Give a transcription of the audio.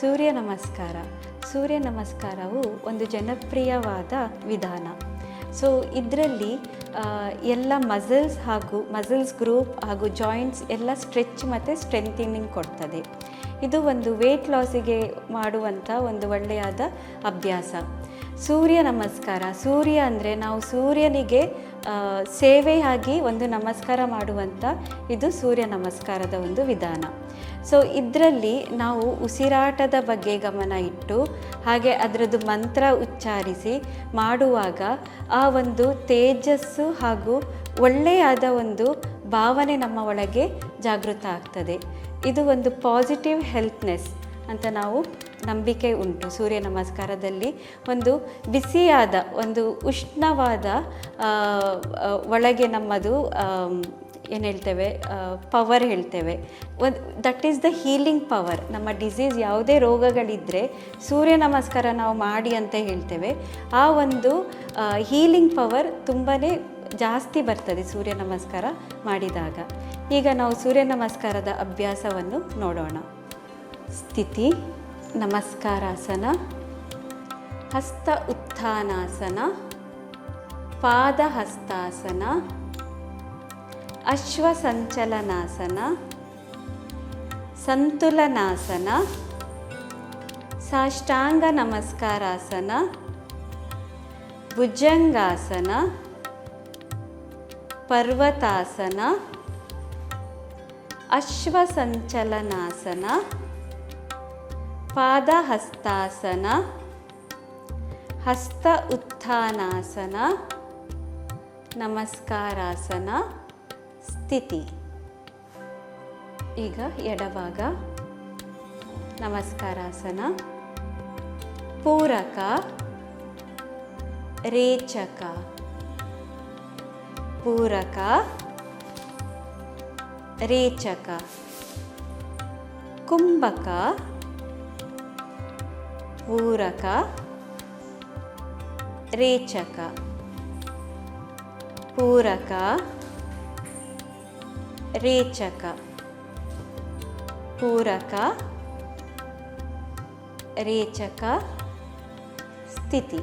ಸೂರ್ಯ ನಮಸ್ಕಾರ. ಸೂರ್ಯ ನಮಸ್ಕಾರವು ಒಂದು ಜನಪ್ರಿಯವಾದ ವಿಧಾನ. ಸೊ ಇದರಲ್ಲಿ ಎಲ್ಲ ಮಸಲ್ಸ್ ಹಾಗೂ ಮಸಲ್ಸ್ ಗ್ರೂಪ್ ಹಾಗೂ ಜಾಯಿಂಟ್ಸ್ ಎಲ್ಲ ಸ್ಟ್ರೆಚ್ ಮತ್ತು ಸ್ಟ್ರೆಂಥನಿಂಗ್ ಕೊಡ್ತದೆ. ಇದು ಒಂದು ವೆಯ್ಟ್ ಲಾಸಿಗೆ ಮಾಡುವಂಥ ಒಂದು ಒಳ್ಳೆಯದ ಅಭ್ಯಾಸ. ಸೂರ್ಯ ನಮಸ್ಕಾರ. ಸೂರ್ಯ ಅಂದರೆ ನಾವು ಸೂರ್ಯನಿಗೆ ಸೇವೆಯಾಗಿ ಒಂದು ನಮಸ್ಕಾರ ಮಾಡುವಂಥ ಇದು ಸೂರ್ಯ ನಮಸ್ಕಾರದ ಒಂದು ವಿಧಾನ. ಸೊ ಇದರಲ್ಲಿ ನಾವು ಉಸಿರಾಟದ ಬಗ್ಗೆ ಗಮನ ಇಟ್ಟು, ಹಾಗೆ ಅದರದ್ದು ಮಂತ್ರ ಉಚ್ಚಾರಿಸಿ ಮಾಡುವಾಗ ಆ ಒಂದು ತೇಜಸ್ಸು ಹಾಗೂ ಒಳ್ಳೆಯಾದ ಒಂದು ಭಾವನೆ ನಮ್ಮ ಒಳಗೆ ಜಾಗೃತ ಆಗ್ತದೆ. ಇದು ಒಂದು ಪಾಸಿಟಿವ್ ಹೆಲ್ತ್ನೆಸ್ ಅಂತ ನಾವು ನಂಬಿಕೆ ಉಂಟು. ಸೂರ್ಯ ನಮಸ್ಕಾರದಲ್ಲಿ ಒಂದು ಬಿಸಿಯಾದ, ಒಂದು ಉಷ್ಣವಾದ ಒಳಗೆ ನಮ್ಮದು ಏನು ಹೇಳ್ತೇವೆ ಪವರ್ ಹೇಳ್ತೇವೆ. ಒಂದು that is the healing power ನಮ್ಮ ಡಿಸೀಸ್ ಯಾವುದೇ ರೋಗಗಳಿದ್ದರೆ ಸೂರ್ಯ ನಮಸ್ಕಾರ ನಾವು ಮಾಡಿ ಅಂತ ಹೇಳ್ತೇವೆ. ಆ ಒಂದು ಹೀಲಿಂಗ್ ಪವರ್ ತುಂಬಾ ಜಾಸ್ತಿ ಬರ್ತದೆ ಸೂರ್ಯ ನಮಸ್ಕಾರ ಮಾಡಿದಾಗ. ಈಗ ನಾವು ಸೂರ್ಯ ನಮಸ್ಕಾರದ ಅಭ್ಯಾಸವನ್ನು ನೋಡೋಣ. ಸ್ಥಿತಿ. ನಮಸ್ಕಾರಾಸನ. ಹಸ್ತ ಉತ್ಥಾನಾಸನ. ಪಾದ ಹಸ್ತಾಸನ ಅಶ್ವಸಂಚಲನಾಸನ. ಸಂತುಲನಾಸನ. ಸಾಷ್ಟಾಂಗ ನಮಸ್ಕಾರಾಸನ. ಭುಜಂಗಾಸನ. ಪರ್ವತಾಸನ. ಅಶ್ವಸಂಚಲನಾಸನ. ಪಾದಹಸ್ತಾಸನ ಹಸ್ತ ಉತ್ಥಾನಾಸನ ನಮಸ್ಕಾರಾಸನ ಸ್ಥಿತಿ. ಈಗ ಎಡಭಾಗ ನಮಸ್ಕಾರಾಸನ ಪೂರಕ ರೇಚಕ. ಪೂರಕ ರೇಚಕ. ಕುಂಭಕ ಪೂರಕ ರೇಚಕ ಪೂರಕ ರೇಚಕ ಪೂರಕ ರೇಚಕ ಸ್ಥಿತಿ.